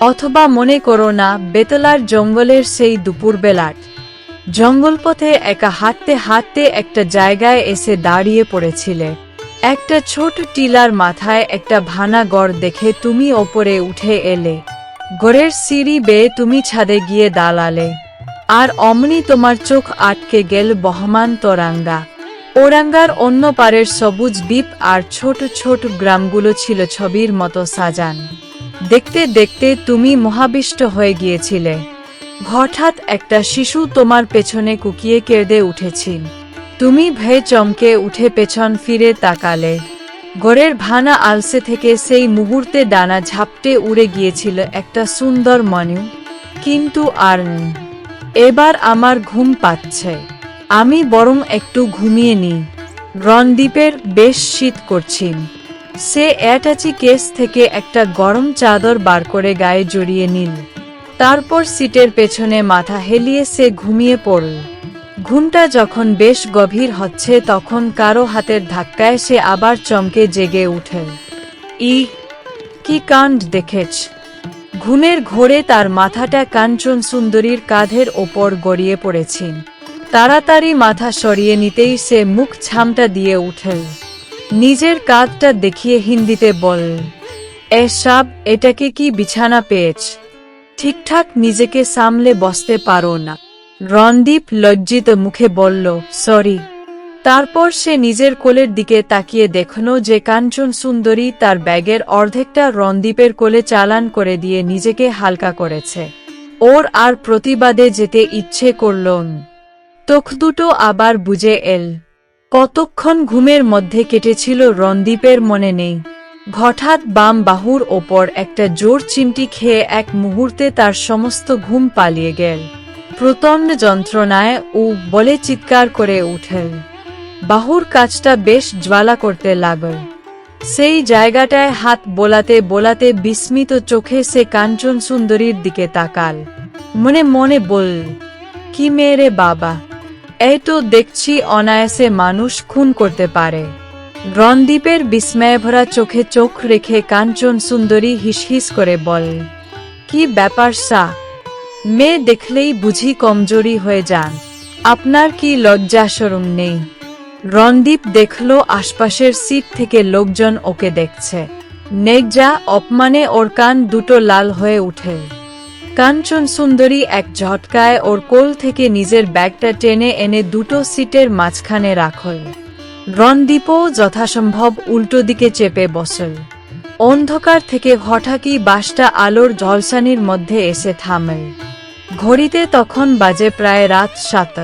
অথবা মনে করো না, বেতলার জঙ্গলের সেই দুপুরবেলার। জঙ্গলপথে একা হাঁটতে হাঁটতে একটা জায়গায় এসে দাঁড়িয়ে পড়েছিলে। একটা ছোট টিলার মাথায় একটা ভানা গড় দেখে তুমি ওপরে উঠে এলে। গড়ের সিঁড়ি বেয়ে তুমি ছাদে গিয়ে দালালে আর অমনি তোমার চোখ আটকে গেল বহমান তরাঙ্গা। ওরাঙ্গার অন্য পারের সবুজ দ্বীপ আর ছোট ছোট গ্রামগুলো ছিল ছবির মতো সাজান। দেখতে দেখতে তুমি মহাবিষ্ট হয়ে গিয়েছিলে। হঠাৎ একটা শিশু তোমার পেছনে কুকিয়ে কেঁদে উঠেছিল। তুমি ভয়ে চমকে উঠে পেছন ফিরে তাকালে। গড়ের ভানা আলসে থেকে সেই মুহূর্তে ডানা ঝাপটে উড়ে গিয়েছিল একটা সুন্দর মনু কিন্তু আর। এবার আমার ঘুম পাচ্ছে। আমি বরং একটু ঘুমিয়ে নিই। রণদ্বীপের বেশ শীত করছিল। সে অ্যাটাচি কেস থেকে একটা গরম চাদর বার করে গায়ে জড়িয়ে নিল। তারপর সিটের পেছনে মাথা হেলিয়ে সে ঘুমিয়ে পড়ল। ঘুমটা যখন বেশ গভীর হচ্ছে তখন কারও হাতের ধাক্কায় সে আবার চমকে জেগে উঠে ই কি কাণ্ড দেখেছ। ঘুমের ঘোরে তার মাথাটা কাঞ্চন সুন্দরীর কাঁধের ওপর গড়িয়ে পড়েছিল তাড়াতাড়ি মাথা সরিয়ে নিতেই সে মুখ ছামটা দিয়ে উঠল। নিজের কাঁধটা দেখিয়ে হিন্দিতে বল। এসব এটাকে কি বিছানা পেয়েছ? ঠিকঠাক নিজেকে সামলে বসতে পারো না। রণদীপ লজ্জিত মুখে বলল, সরি। তারপর সে নিজের কোলের দিকে তাকিয়ে দেখল যে কাঞ্চন সুন্দরী তার ব্যাগের অর্ধেকটা রণদীপের কোলে চালান করে দিয়ে নিজেকে হালকা করেছে। ওর আর প্রতিবাদে যেতে ইচ্ছে করল। চোখ দুটো আবার বুঝে এল। কতক্ষণ ঘুমের মধ্যে কেটেছিল রণদীপের মনে নেই। হঠাৎ বাম বাহুর ওপর একটা জোর চিমটি খেয়ে এক মুহূর্তে তার সমস্ত ঘুম পালিয়ে গেল। প্রচণ্ড যন্ত্রণায় ও বলে চিৎকার করে উঠেল। বাহুর কাজটা বেশ জ্বালা করতে লাগল। সেই জায়গাটায় হাত বোলাতে বোলাতে বিস্মিত চোখে সে কাঞ্চন সুন্দরীর দিকে তাকাল। মনে মনে বলল, কি মেরে বাবা এই তো দেখছি অনায়াসে মানুষ খুন করতে পারে। রণদীপের রণদ্বীপের বিস্ময়ভরা চোখে চোখ রেখে কাঞ্চন সুন্দরী হিসহিস করে বল, কি ব্যাপার সা? মেয়ে দেখলেই বুঝি কমজোরি হয়ে যান। আপনার কি লজ্জা সরম নেই? রণদীপ দেখল আশপাশের সিট থেকে লোকজন ওকে দেখছে। নেকজা অপমানে ওর কান দুটো লাল হয়ে উঠে। কাঞ্চন সুন্দরী এক ঝটকায় ওর কোল থেকে নিজের ব্যাগটা টেনে এনে দুটো সিটের মাঝখানে রাখল। রণদীপও যথাসম্ভব উল্টো দিকে চেপে বসল। অন্ধকার থেকে হঠাৎই বাসটা আলোর ঝলসানির মধ্যে এসে থামেল। ঘড়িতে তখন বাজে প্রায় রাত সাত